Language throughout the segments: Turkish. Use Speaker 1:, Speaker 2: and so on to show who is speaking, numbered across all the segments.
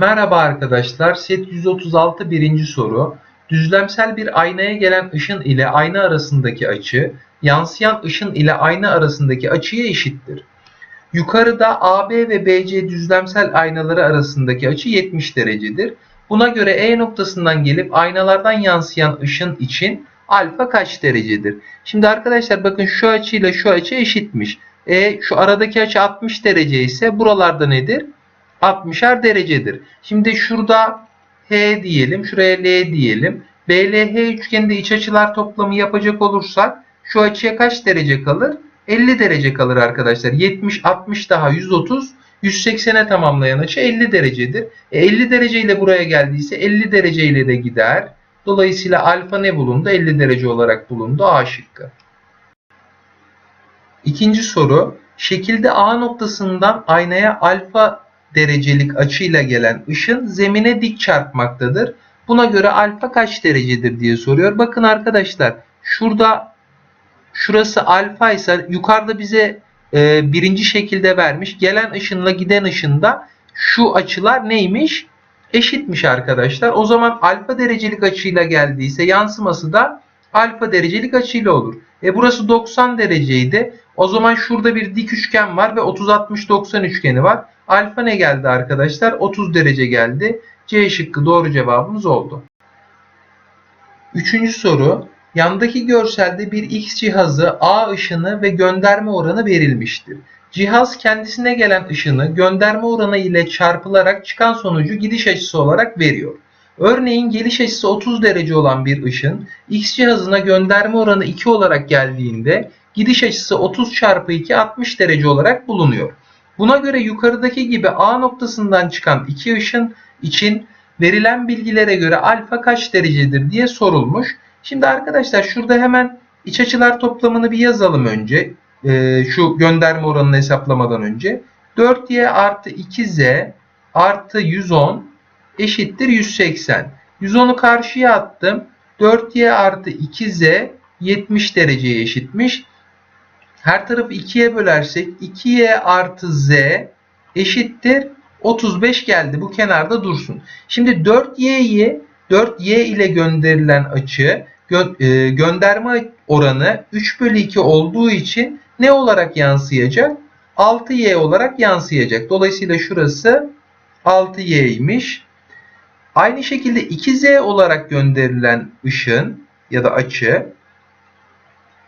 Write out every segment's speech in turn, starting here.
Speaker 1: Merhaba arkadaşlar. Set 136 birinci soru. Düzlemsel bir aynaya gelen ışın ile ayna arasındaki açı, yansıyan ışın ile ayna arasındaki açıya eşittir. Yukarıda AB ve BC düzlemsel aynaları arasındaki açı 70 derecedir. Buna göre E noktasından gelip aynalardan yansıyan ışın için alfa kaç derecedir? Şimdi arkadaşlar bakın şu açıyla şu açı eşitmiş. E şu aradaki açı 60 derece ise buralarda nedir? 60'ar derecedir. Şimdi şurada H diyelim, şuraya L diyelim. BLH üçgeninde iç açılar toplamı yapacak olursak şu açıya kaç derece kalır? 50 derece kalır arkadaşlar. 70, 60 daha 130, 180'e tamamlayan açı 50 derecedir. E 50 derece ile buraya geldiyse 50 derece ile de gider. Dolayısıyla alfa ne bulundu? 50 derece olarak bulundu. A şıkkı. İkinci soru. Şekilde A noktasından aynaya alfa derecelik açıyla gelen ışın zemine dik çarpmaktadır. Buna göre alfa kaç derecedir diye soruyor. Bakın arkadaşlar şurada şurası alfa ise yukarıda bize e, birinci şekilde vermiş. Gelen ışınla giden ışında şu açılar neymiş? Eşitmiş arkadaşlar. O zaman alfa derecelik açıyla geldiyse yansıması da alfa derecelik açıyla olur. E burası 90 dereceydi. O zaman şurada bir dik üçgen var ve 30-60-90 üçgeni var. Alfa ne geldi arkadaşlar? 30 derece geldi. C şıkkı doğru cevabımız oldu. Üçüncü soru. Yandaki görselde bir X cihazı A ışını ve gönderme oranı verilmiştir. Cihaz kendisine gelen ışını gönderme oranı ile çarpılarak çıkan sonucu gidiş açısı olarak veriyor. Örneğin geliş açısı 30 derece olan bir ışın X cihazına gönderme oranı 2 olarak geldiğinde gidiş açısı 30 çarpı 2 60 derece olarak bulunuyor. Buna göre yukarıdaki gibi A noktasından çıkan iki ışın için verilen bilgilere göre alfa kaç derecedir diye sorulmuş. Şimdi arkadaşlar şurada hemen iç açılar toplamını bir yazalım önce. Ee, şu gönderme oranını hesaplamadan önce. 4y artı 2z artı 110 eşittir 180. 110'u karşıya attım. 4y artı 2z 70 dereceye eşitmiş. Her tarafı 2'ye bölersek 2y artı z eşittir 35 geldi. Bu kenarda dursun. Şimdi 4y'yi 4y ile gönderilen açı e, gönderme oranı 3 bölü 2 olduğu için ne olarak yansıyacak? 6y olarak yansıyacak. Dolayısıyla şurası 6y'ymiş. Aynı şekilde 2z olarak gönderilen ışın ya da açı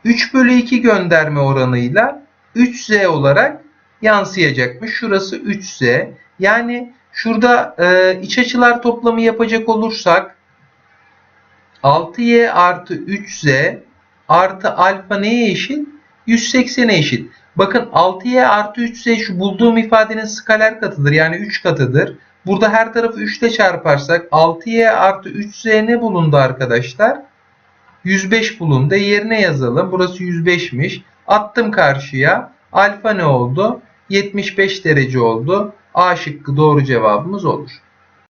Speaker 1: 3 bölü 2 gönderme oranıyla 3z olarak yansıyacakmış. Şurası 3z. Yani şurada e, iç açılar toplamı yapacak olursak 6y artı 3z artı alfa neye eşit? 180'e eşit. Bakın 6y artı 3z şu bulduğum ifadenin skaler katıdır. Yani 3 katıdır. Burada her tarafı 3 ile çarparsak 6y artı 3z ne bulundu arkadaşlar? 105 bulundu. Yerine yazalım. Burası 105'miş. Attım karşıya. Alfa ne oldu? 75 derece oldu. A şıkkı doğru cevabımız olur.